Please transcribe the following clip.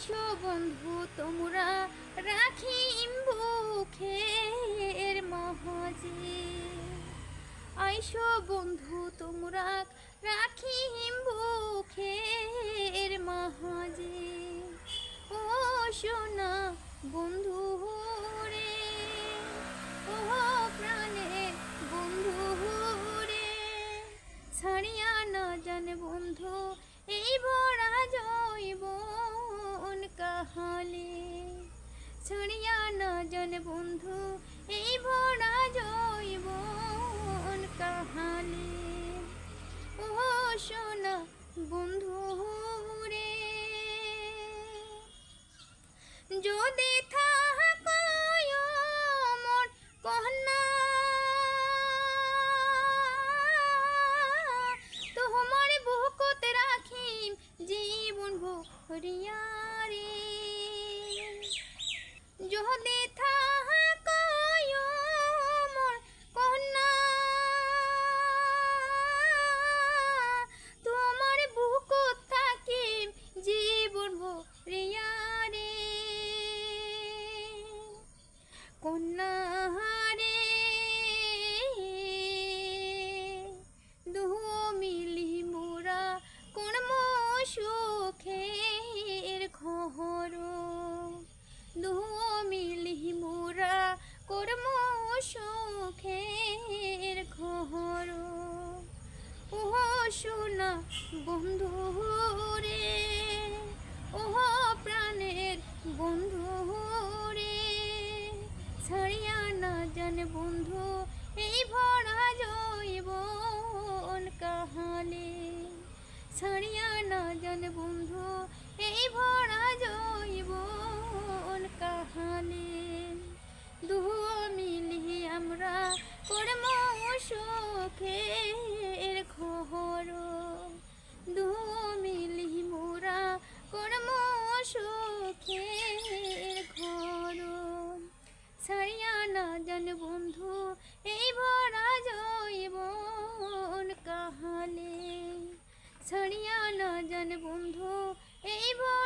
আইসো বন্ধু, তোমরা রাখিম বুখের মহাজে। আইসো বন্ধু, তোমরা রাখিম বুখের মহাজে। ও সোনা বন্ধু রে ও কাহালে ছাড়িয়া না জান বন্ধু এই ভরা জৈব কাহালে। ও সোনা বন্ধু রে, যদি থাকায় মন কহনা তোমার বুকত রাখিম জীবন ভরিয়া। সোনা বন্ধু রে। ও প্রাণের বন্ধু রে। ছাড়িয়া না জান বন্ধু, এই ভরা জৈব কাহালে। ছাড়িয়া না জান বন্ধু, এই ভরা বন্ধু এই ভরা জৈবন কাহালে? ছড়িয়া না জান বন্ধু এই ভরা